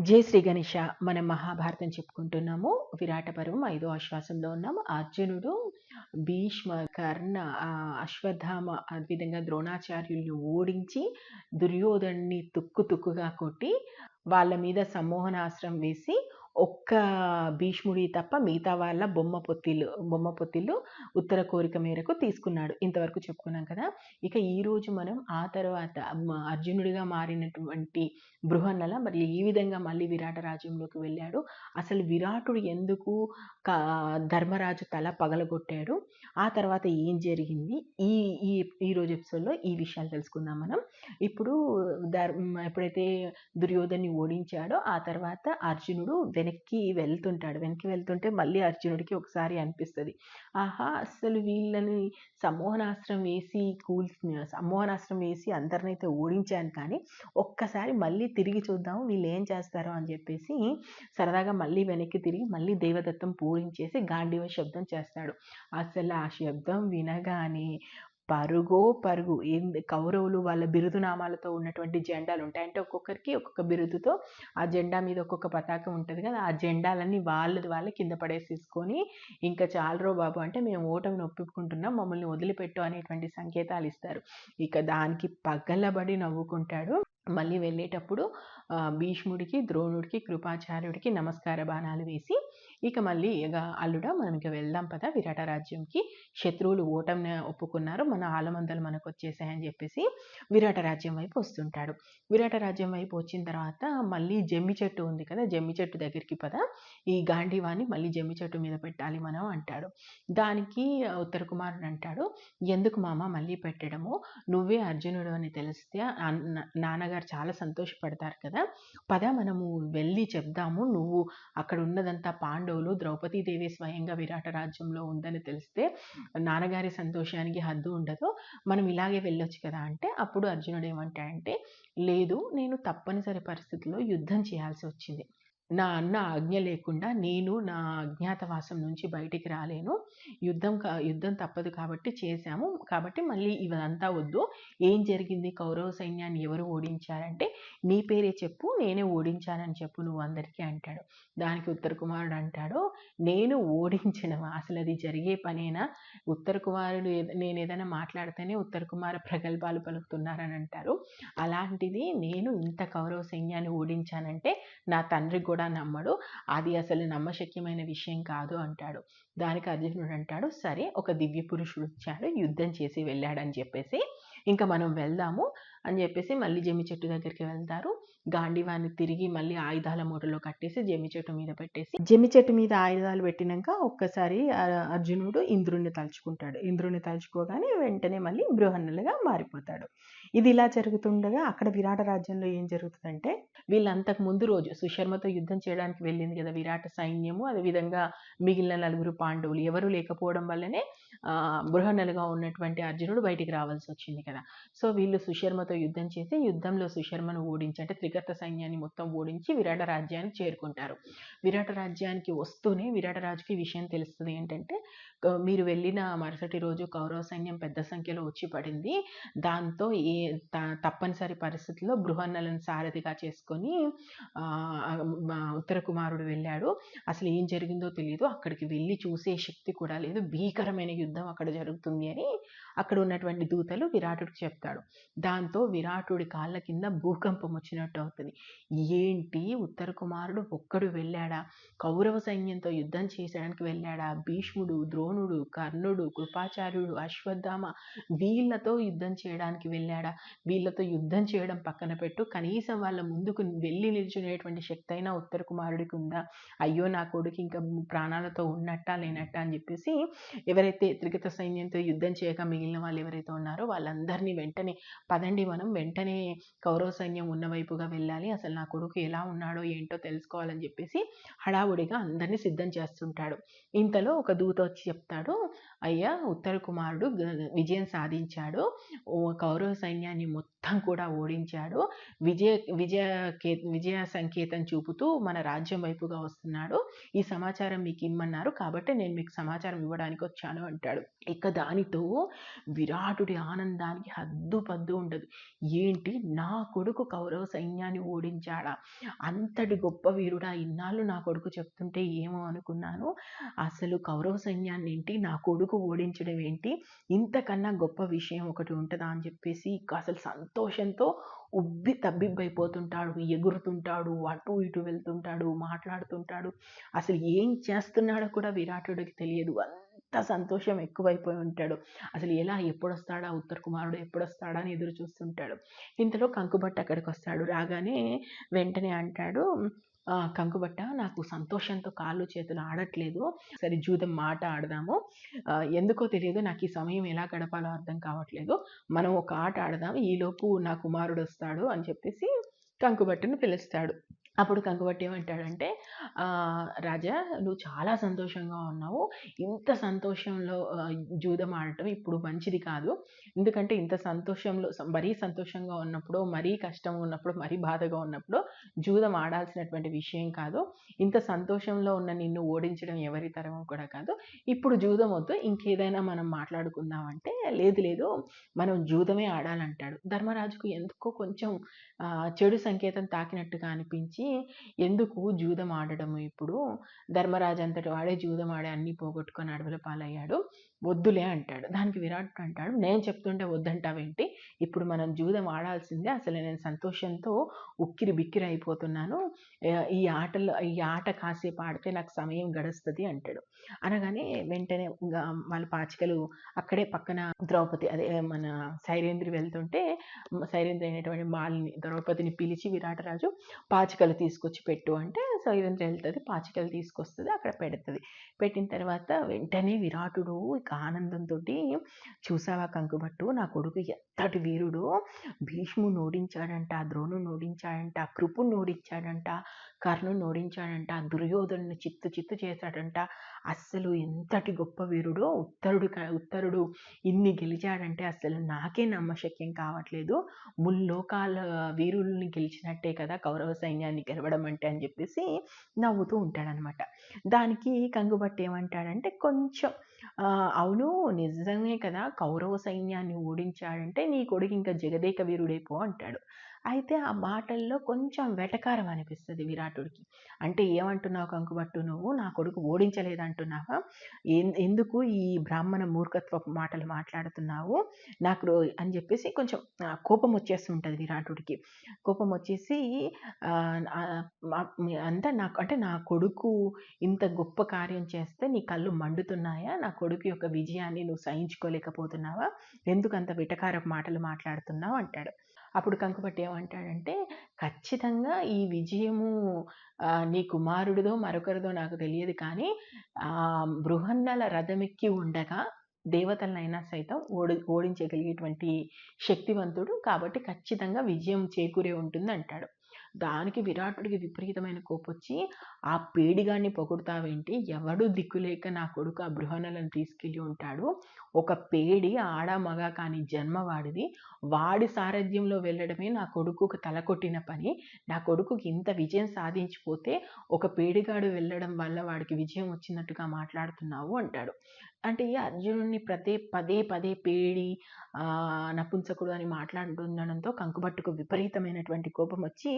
జై శ్రీ గణేష మనం మహాభారతం చెప్పుకుంటున్నాము. విరాట పర్వం ఐదో ఆశ్వాసంలో ఉన్నాము అర్జునుడు భీష్మ కర్ణ అశ్వత్థామ విధంగా ద్రోణాచార్యుల్ని ఓడించి దుర్యోధన్ని తుక్కు తుక్కుగా కొట్టి వాళ్ళ మీద సమ్మోహనాశ్రం వేసి ఒక్క భీష్ముడి తప్ప మిగతా వాళ్ళ బొమ్మ పొత్తిళ్ళు బొమ్మ పొత్తిళ్ళు ఉత్తర కోరిక మేరకు తీసుకున్నాడు. ఇంతవరకు చెప్పుకున్నాం కదా! ఇక ఈరోజు మనం ఆ తర్వాత మ- అర్జునుడిగా మారినటువంటి బృహన్నల మరి ఈ విధంగా మళ్ళీ విరాట రాజ్యంలోకి వెళ్ళాడు. అసలు విరాటుడు ఎందుకు ధర్మరాజు తల పగలగొట్టాడు? ఆ తర్వాత ఏం జరిగింది? ఈ ఈ ఈ ఎపిసోడ్లో ఈ విషయాలు తెలుసుకుందాం మనం. ఇప్పుడు ధర్ ఎప్పుడైతే దుర్యోధన్ని ఓడించాడో ఆ తర్వాత అర్జునుడు వెనక్కి వెళ్తుంటాడు. వెనక్కి వెళ్తుంటే మళ్ళీ అర్జునుడికి ఒకసారి అనిపిస్తుంది. ఆహా అసలు వీళ్ళని సమ్మోహనాస్త్రం వేసి కూల్ సమ్మోహనాస్త్రం వేసి అందరినైతే ఓడించాను కానీ ఒక్కసారి మళ్ళీ తిరిగి చూద్దాం వీళ్ళు ఏం చేస్తారో అని చెప్పేసి సరదాగా మళ్ళీ వెనక్కి తిరిగి మళ్ళీ దేవదత్తం పూరించేసి గాంధీవ శబ్దం చేస్తాడు. అసలు ఆ శబ్దం వినగానే పరుగో పరుగు ఏంది? కౌరవులు వాళ్ళ బిరుదు నామాలతో ఉన్నటువంటి జెండాలు ఉంటాయి. అంటే ఒక్కొక్కరికి ఒక్కొక్క బిరుదుతో ఆ జెండా మీద ఒక్కొక్క పతాకం ఉంటుంది కదా. ఆ జెండాలన్నీ వాళ్ళది వాళ్ళే కింద పడేసేసుకొని ఇంకా చాలరో బాబు అంటే మేము ఓటమిని ఒప్పుకుంటున్నాం మమ్మల్ని వదిలిపెట్టు అనేటువంటి సంకేతాలు ఇస్తారు. ఇక దానికి పగలబడి నవ్వుకుంటాడు. మళ్ళీ వెళ్ళేటప్పుడు భీష్ముడికి ద్రోణుడికి కృపాచార్యుడికి నమస్కార బాణాలు వేసి ఇక మళ్ళీ ఇక అల్లుడ మనం ఇక వెళ్దాం పద విరాట రాజ్యంకి. శత్రువులు ఓటమిని ఒప్పుకున్నారు. మన ఆలమందలు మనకు వచ్చేసాయని చెప్పేసి విరాట రాజ్యం వైపు వస్తుంటాడు. విరాట రాజ్యం వైపు వచ్చిన తర్వాత మళ్ళీ జమ్మి చెట్టు ఉంది కదా జమ్మి చెట్టు దగ్గరికి పద. ఈ గాంధీవాన్ని మళ్ళీ జమ్మి చెట్టు మీద పెట్టాలి మనం అంటాడు. దానికి ఉత్తర కుమారుడు అంటాడు ఎందుకు మామ మళ్ళీ పెట్టడము? నువ్వే అర్జునుడు అని తెలిస్తే అన్న- నాన్నగారు చాలా సంతోషపడతారు కదా పద మనము వెళ్ళి చెప్దాము. నువ్వు అక్కడ ఉన్నదంతా పాండవులు ద్రౌపదీదేవి స్వయంగా విరాట రాజ్యంలో ఉందని తెలిస్తే నాన్నగారి సంతోషానికి హద్దు ఉండదు. మనం ఇలాగే వెళ్ళొచ్చు కదా అంటే అప్పుడు అర్జునుడు ఏమంటాడంటే లేదు నేను తప్పనిసరి పరిస్థితుల్లో యుద్ధం చేయాల్సి వచ్చింది. నా అన్న ఆజ్ఞ లేకుండా నేను నా అజ్ఞాతవాసం నుంచి బయటికి రాలేను. యుద్ధం కా యుద్ధం తప్పదు కాబట్టి చేశాము. కాబట్టి మళ్ళీ ఇవంతా వద్దు. ఏం జరిగింది? కౌరవ సైన్యాన్ని ఎవరు ఓడించారంటే నీ పేరే చెప్పు నేనే ఓడించానని చెప్పు నువ్వు అందరికీ అంటాడు. దానికి ఉత్తర కుమారుడు అంటాడు నేను ఓడించిన అసలు అది జరిగే పనేనా? ఉత్తర కుమారుడు నేను ఏదైనా మాట్లాడితేనే ఉత్తర కుమార ప్రగల్భాలు పలుకుతున్నారని అంటారు. అలాంటిది నేను ఇంత కౌరవ సైన్యాన్ని ఓడించానంటే నా తండ్రి కూడా నమ్మడు. అది అసలు నమ్మశక్యమైన విషయం కాదు అంటాడు. దానికి అర్జునుడు అంటాడు సరే ఒక దివ్య పురుషుడు వచ్చాడు యుద్ధం చేసి వెళ్ళాడని చెప్పేసి ఇంకా మనం వెళ్దాము అని చెప్పేసి మళ్ళీ జమ్మి చెట్టు దగ్గరికి వెళ్తారు. గాంధీవాన్ని తిరిగి మళ్ళీ ఆయుధాల మూటలో కట్టేసి జమ్మి చెట్టు మీద పెట్టేసి జమ్మి చెట్టు మీద ఆయుధాలు పెట్టినాక ఒక్కసారి అర్జునుడు ఇంద్రుణ్ణి తలుచుకుంటాడు. ఇంద్రుణ్ణి తలుచుకోగానే వెంటనే మళ్ళీ బృహన్నులుగా మారిపోతాడు. ఇది ఇలా జరుగుతుండగా అక్కడ విరాట రాజ్యంలో ఏం జరుగుతుందంటే వీళ్ళంతకు ముందు రోజు సుశర్మతో యుద్ధం చేయడానికి వెళ్ళింది కదా విరాట సైన్యము. అదేవిధంగా మిగిలిన నలుగురు పాండవులు ఎవరు లేకపోవడం వల్లనే బృహనలుగా ఉన్నటువంటి అర్జునుడు బయటికి రావాల్సి వచ్చింది కదా. సో వీళ్ళు సుశర్మతో యుద్ధం చేసి యుద్ధంలో సుశర్మను ఓడించి అంటే త్రికర్త సైన్యాన్ని మొత్తం ఓడించి విరాట రాజ్యాన్ని చేరుకుంటారు. విరాట రాజ్యానికి వస్తూనే విరాటరాజుకి విషయం తెలుస్తుంది ఏంటంటే మీరు వెళ్ళిన మరుసటి రోజు కౌరవ సైన్యం పెద్ద సంఖ్యలో వచ్చి పడింది. దాంతో ఏ త- తప్పనిసరి పరిస్థితుల్లో బృహన్నలను సారథిగా చేసుకొని ఉత్తర కుమారుడు వెళ్ళాడు. అసలు ఏం జరిగిందో తెలియదు అక్కడికి వెళ్ళి చూసే శక్తి కూడా లేదు. భీకరమైన యుద్ధం అక్కడ జరుగుతుంది అని అక్కడ ఉన్నటువంటి దూతలు విరాటుడికి చెప్తాడు. దాంతో విరాటుడి కాళ్ళ కింద భూకంపం వచ్చినట్టు అవుతుంది. ఏంటి? ఉత్తర కుమారుడు ఒక్కడు వెళ్ళాడా? కౌరవ సైన్యంతో యుద్ధం చేసడానికి వెళ్ళాడా? భీష్ముడు ద్రోణుడు కర్ణుడు కృపాచార్యుడు అశ్వత్థామ వీళ్ళతో యుద్ధం చేయడానికి వెళ్ళాడా? వీళ్ళతో యుద్ధం చేయడం పక్కన పెట్టు. కనీసం వాళ్ళ ముందుకు వెళ్ళి నిల్చునేటువంటి శక్తి అయినా ఉత్తర కుమారుడికి ఉందా? అయ్యో నా కొడుకు ఇంకా ప్రాణాలతో ఉన్నట్టా లేనట్టా అని చెప్పేసి ఎవరైతే త్రిగత సైన్యంతో యుద్ధం చేయక మిగిలిన వాళ్ళు ఎవరైతే ఉన్నారో వాళ్ళందరినీ వెంటనే పదండి మనం. వెంటనే కౌరవ సైన్యం ఉన్న వైపుగా వెళ్ళాలి. అసలు నా కొడుకు ఎలా ఉన్నాడో ఏంటో తెలుసుకోవాలని చెప్పేసి హడావుడిగా అందరినీ సిద్ధం చేస్తుంటాడు. ఇంతలో ఒక దూత వచ్చి చెప్తాడు అయ్యా! ఉత్తర కుమారుడు విజయం సాధించాడు. ఓ కౌరవ సైన్యాన్ని మొత్తం కూడా ఓడించాడు. విజయ విజయ విజయ సంకేతం చూపుతూ మన రాజ్యం వైపుగా వస్తున్నాడు. ఈ సమాచారం మీకు ఇమ్మన్నారు కాబట్టి నేను మీకు సమాచారం ఇవ్వడానికి వచ్చాను అంటాడు. ఇక దానితో విరాటుడి ఆనందానికి హద్దు పద్దు ఉండదు. ఏంటి? నా కొడుకు కౌరవ సైన్యాన్ని ఓడించాడా? అంతటి గొప్ప వీరుడా. ఇన్నాళ్ళు నా కొడుకు చెప్తుంటే ఏమో అనుకున్నాను. అసలు కౌరవ సైన్యాన్ని ఏంటి? నా కొడుకు ఓడించడం ఏంటి? ఇంతకన్నా గొప్ప విషయం ఒకటి ఉంటుందా అని చెప్పేసి ఇక అసలు సంతోషంతో ఉబ్బి తబ్బిబ్బైపోతుంటాడు ఎగురుతుంటాడు అటు ఇటు వెళ్తుంటాడు మాట్లాడుతుంటాడు. అసలు ఏం చేస్తున్నాడో కూడా విరాటుడికి తెలియదు. అంత సంతోషం ఎక్కువైపోయి ఉంటాడు. అసలు ఎలా ఎప్పుడొస్తాడా ఉత్తర కుమారుడు ఎప్పుడొస్తాడా అని ఎదురు చూస్తుంటాడు. ఇంతలో కంకుబట్ట అక్కడికి వస్తాడు రాగానే వెంటనే అంటాడు కంకుబట్ట నాకు సంతోషంతో కాళ్ళు చేతులు ఆడట్లేదు. సరే జూదం మాట ఆడదాము. ఎందుకో తెలియదు నాకు ఈ సమయం ఎలా గడపాలో అర్థం కావట్లేదు. మనం ఒక ఆట ఆడదాం ఈలోపు నా కుమారుడు వస్తాడు అని చెప్పేసి కంకుబట్టను పిలుస్తాడు. అప్పుడు కంగబట్టి ఏమంటాడంటే రాజా నువ్వు చాలా సంతోషంగా ఉన్నావు. ఇంత సంతోషంలో జూదం ఆడటం ఇప్పుడు మంచిది కాదు. ఎందుకంటే ఇంత సంతోషంలో మరీ సంతోషంగా ఉన్నప్పుడు మరీ కష్టం ఉన్నప్పుడు మరీ బాధగా ఉన్నప్పుడు జూదం ఆడాల్సినటువంటి విషయం కాదు. ఇంత సంతోషంలో ఉన్న నిన్ను ఓడించడం ఎవరి తరం కూడా కాదు. ఇప్పుడు జూదం వద్దు. ఇంకేదైనా మనం మాట్లాడుకుందాం అంటే లేదు లేదు మనం జూదమే ఆడాలంటాడు. ధర్మరాజుకు ఎందుకో కొంచెం చెడు సంకేతం తాకినట్టుగా అనిపించి ఎందుకు జూదం ఆడడము ఇప్పుడు? ధర్మరాజు అంతటి వాడే జూదం ఆడే అన్ని పోగొట్టుకొని అడవుల పాలయ్యాడు. వద్దులే అంటాడు. దానికి విరాట్ అంటాడు. నేను చెప్తుంటే వద్దంటావేంటి? ఇప్పుడు మనం జూదం ఆడాల్సిందే. అసలు నేను సంతోషంతో ఉక్కిరి బిక్కిరి అయిపోతున్నాను. ఈ ఆటలు ఈ ఆట కాసేపు ఆడితే నాకు సమయం గడుస్తుంది అంటాడు. అనగానే వెంటనే ఇంకా వాళ్ళ పాచికలు అక్కడే పక్కన ద్రౌపది అదే మన సైరేంద్రి వెళ్తుంటే సైరేంద్రి అయినటువంటి మాలిని ద్రౌపదిని పిలిచి విరాటరాజు పాచికలు తీసుకొచ్చి పెట్టు అంటే సైరేంద్రి వెళ్తుంది. పాచికలు తీసుకొస్తుంది అక్కడ పెడుతుంది. పెట్టిన తర్వాత వెంటనే విరాటుడు ఇక ఆనందంతో చూసావా కంకుబట్టు నా కొడుకు ఎంతటి వీరుడు? భీష్ముని ఓడించాడంట ద్రోణుని ఓడించాడంట కృపుని ఓడించాడంట కర్ణుని ఓడించాడంట దుర్యోధను చిత్తు చిత్తు చేశాడంట. అస్సలు ఎంతటి గొప్ప వీరుడో ఉత్తరుడు ఉత్తరుడు ఇన్ని గెలిచాడంటే అస్సలు నాకే నమ్మశక్యం కావట్లేదు. ముల్లోకాల వీరుల్ని గెలిచినట్టే కదా కౌరవ సైన్యాన్ని గెలవడం అంటే అని చెప్పేసి నవ్వుతూ ఉంటాడనమాట. దానికి కంగుబట్టి ఏమంటాడంటే కొంచెం అవును నిజమే కదా. కౌరవ సైన్యాన్ని ఓడించాడంటే నీ కొడుకు ఇంకా జగదేక వీరుడైపో అంటాడు. అయితే ఆ మాటల్లో కొంచెం వెటకారం అనిపిస్తుంది విరాటుడికి. అంటే ఏమంటున్నావు కంకుబట్టు నువ్వు? నా కొడుకు ఓడించలేదంటున్నావా? ఎన్- ఎందుకు ఈ బ్రాహ్మణ మూర్ఖత్వపు మాటలు మాట్లాడుతున్నావు? నాకు రో- అని చెప్పేసి కొంచెం కోపం వచ్చేస్తుంటుంది విరాటుడికి. కోపం వచ్చేసి అంతా నాకు అంటే నా కొడుకు ఇంత గొప్ప కార్యం చేస్తే నీ కళ్ళు మండుతున్నాయా? నా కొడుకు యొక్క విజయాన్ని నువ్వు సహించుకోలేకపోతున్నావా? ఎందుకంత విటకారపు మాటలు మాట్లాడుతున్నావు అంటాడు. అప్పుడు కంకుపట్టి ఏమంటాడంటే ఖచ్చితంగా ఈ విజయము నీ కుమారుడిదో మరొకరిదో నాకు తెలియదు కానీ ఆ బృహన్నల రథమెక్కి ఉండగా దేవతలనైనా సైతం ఓడి ఓడించగలిగేటువంటి శక్తివంతుడు కాబట్టి ఖచ్చితంగా విజయం చేకూరే ఉంటుంది అంటాడు దానికి విరాటుడికి విపరీతమైన కోపొచ్చి ఆ పేడిగాన్ని పొగుడతావేంటి? ఎవడు దిక్కులేక నా కొడుకు ఆ బృహణలను తీసుకెళ్ళి ఉంటాడు. ఒక పేడి ఆడ మగ కాని జన్మ వాడిది వాడి సారథ్యంలో వెళ్ళడమే నా కొడుకుకు తలకొట్టిన పని. నా కొడుకుకి ఇంత విజయం సాధించిపోతే ఒక పేడిగాడు వెళ్ళడం వల్ల వాడికి విజయం వచ్చినట్టుగా మాట్లాడుతున్నావు అంటాడు. అంటే ఈ అర్జునుడిని ప్రతి పదే పదే పేడి నపుంసకుడు అని మాట్లాడుతుండడంతో కంకుబట్టుకు విపరీతమైనటువంటి కోపం వచ్చి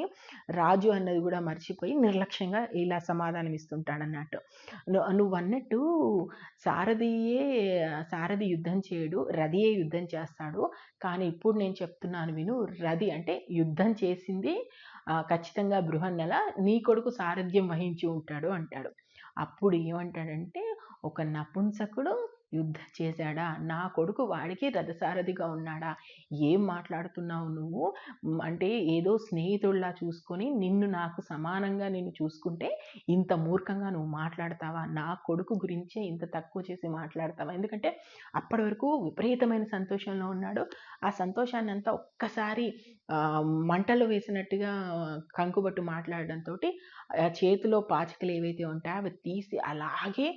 రాజు అన్నది కూడా మర్చిపోయి నిర్లక్ష్యంగా ఇలా సమాధానం ఇస్తుంటాడన్నట్టు అన్నట్టు నువ్వు అన్నట్టు సారథియే సారథి యుద్ధం చేయడు రథియే యుద్ధం చేస్తాడు. కానీ ఇప్పుడు నేను చెప్తున్నాను విను రథి అంటే యుద్ధం చేసింది ఖచ్చితంగా బృహన్నల నీ కొడుకు సారథ్యం వహించి ఉంటాడు అంటాడు. అప్పుడు ఏమంటాడంటే ఒక నపుంసకుడు యుద్ధం చేశాడా? నా కొడుకు వాడికి రథసారథిగా ఉన్నాడా? ఏం మాట్లాడుతున్నావు నువ్వు? అంటే ఏదో స్నేహితుడిలా చూసుకొని నిన్ను నాకు సమానంగా నిన్ను చూసుకుంటే ఇంత మూర్ఖంగా నువ్వు మాట్లాడతావా? నా కొడుకు గురించే ఇంత తక్కువ చేసి మాట్లాడతావా? ఎందుకంటే అప్పటి వరకు విపరీతమైన సంతోషంలో ఉన్నాడు. ఆ సంతోషాన్ని అంతా ఒక్కసారి మంటలు వేసినట్టుగా కంకుబట్టు మాట్లాడడంతో చేతిలో పాచికలు ఏవైతే ఉంటాయో అవి తీసి అలాగే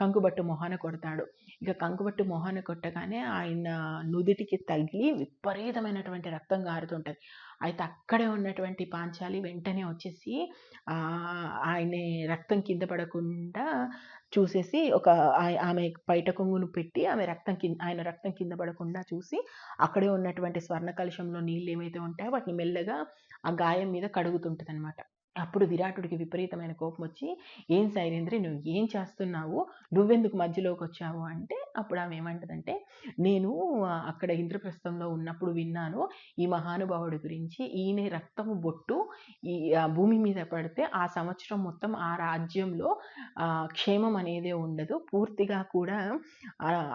కంకుబట్టు మొహాన కొడతాడు. ఇక కంకుబట్టు మొహాన కొట్టగానే ఆయన నుదిటికి తగిలి విపరీతమైనటువంటి రక్తం గారుతుంటుంది. అయితే అక్కడే ఉన్నటువంటి పాంచాలి వెంటనే వచ్చేసి ఆయన రక్తం కింద పడకుండా చూసేసి ఒక ఆమె బయట కొంగును పెట్టి ఆమె రక్తం కింద ఆయన రక్తం కింద పడకుండా చూసి అక్కడే ఉన్నటువంటి స్వర్ణ కలుషంలో నీళ్ళు ఏవైతే ఉంటాయో వాటిని మెల్లగా ఆ గాయం మీద కడుగుతుంటుంది అనమాట అప్పుడు విరాటుడికి విపరీతమైన కోపం వచ్చి "ఏం సైరేంద్రి నువ్వు ఏం చేస్తున్నావు? నువ్వెందుకు మధ్యలోకి వచ్చావు అంటే అప్పుడు ఆమె ఏమంటదంటే, "నేను అక్కడ ఇంద్రప్రస్థంలో ఉన్నప్పుడు విన్నాను ఈ మహానుభావుడి గురించి. ఈయన రక్తము బొట్టు ఈ భూమి మీద పడితే ఆ సంవత్సరం మొత్తం ఆ రాజ్యంలో క్షేమం అనేదే ఉండదు. పూర్తిగా కూడా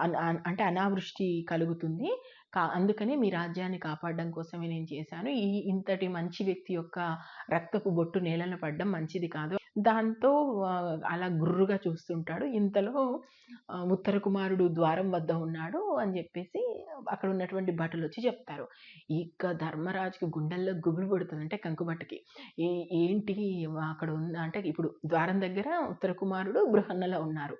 అన్ అన్ అంటే అనావృష్టి కలుగుతుంది. కా అందుకనే మీ రాజ్యాన్ని కాపాడడం కోసమే నేను చేశాను. ఈ ఇంతటి మంచి వ్యక్తి యొక్క రక్తపు బొట్టు నేలన పడడం మంచిది కాదు." దాంతో అలా గుర్రుగా చూస్తుంటాడు. ఇంతలో ఉత్తర కుమారుడు ద్వారం వద్ద ఉన్నాడు అని చెప్పేసి అక్కడ ఉన్నటువంటి భటులొచ్చి చెప్తారు. ఇక ధర్మరాజుకి గుండెల్లో గుబులు పడుతుంది అంటే కంకుబట్టకి ఏ ఏంటి అక్కడ ఉన్న అంటే ఇప్పుడు ద్వారం దగ్గర ఉత్తర కుమారుడు, బృహన్నలో ఉన్నారు.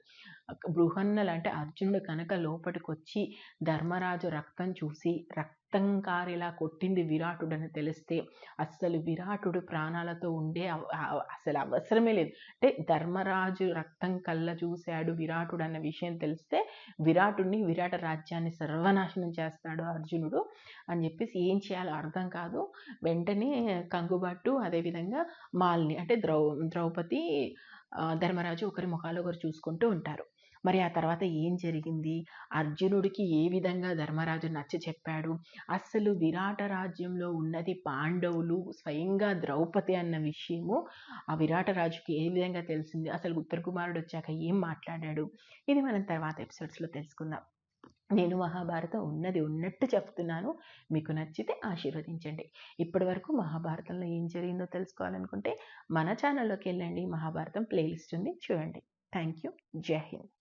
బృహన్నలు అంటే అర్జునుడు కనుక లోపటికొచ్చి ధర్మరాజు రక్తం చూసి రక్తం కారేలా కొట్టింది విరాటుడని తెలిస్తే అస్సలు విరాటుడు ప్రాణాలతో ఉండే అసలు అవసరమే లేదు. అంటే ధర్మరాజు రక్తం కళ్ళ చూశాడు విరాటుడు అన్న విషయం తెలిస్తే విరాటుడిని, విరాట రాజ్యాన్ని సర్వనాశనం చేస్తాడు అర్జునుడు అని చెప్పేసి ఏం చేయాలో అర్థం కాదు. వెంటనే కంగుబాటు అదేవిధంగా మాలిని అంటే ద్రౌ ద్రౌపది ధర్మరాజు ఒకరి ముఖాలు ఒకరు చూసుకుంటూ ఉంటారు. మరి ఆ తర్వాత ఏం జరిగింది? అర్జునుడికి ఏ విధంగా ధర్మరాజు నచ్చచెప్పాడు? అస్సలు విరాట రాజ్యంలో ఉన్నది పాండవులు, స్వయంగా ద్రౌపది అన్న విషయము ఆ విరాట రాజుకి ఏ విధంగా తెలిసింది? అసలు ఉత్తర కుమారుడొచ్చాక ఏం మాట్లాడాడు? ఇది మనం తర్వాత ఎపిసోడ్స్‌లో తెలుసుకుందాం. నేను మహాభారతం ఉన్నది ఉన్నట్టు చెప్తున్నాను. మీకు నచ్చితే ఆశీర్వదించండి. ఇప్పటివరకు మహాభారతంలో ఏం జరిగిందో తెలుసుకోవాలనుకుంటే మన ఛానల్‌లోకెళ్ళండి. మహాభారతం ప్లేలిస్ట్ ఉంది చూడండి. Thank you. జై హింద్.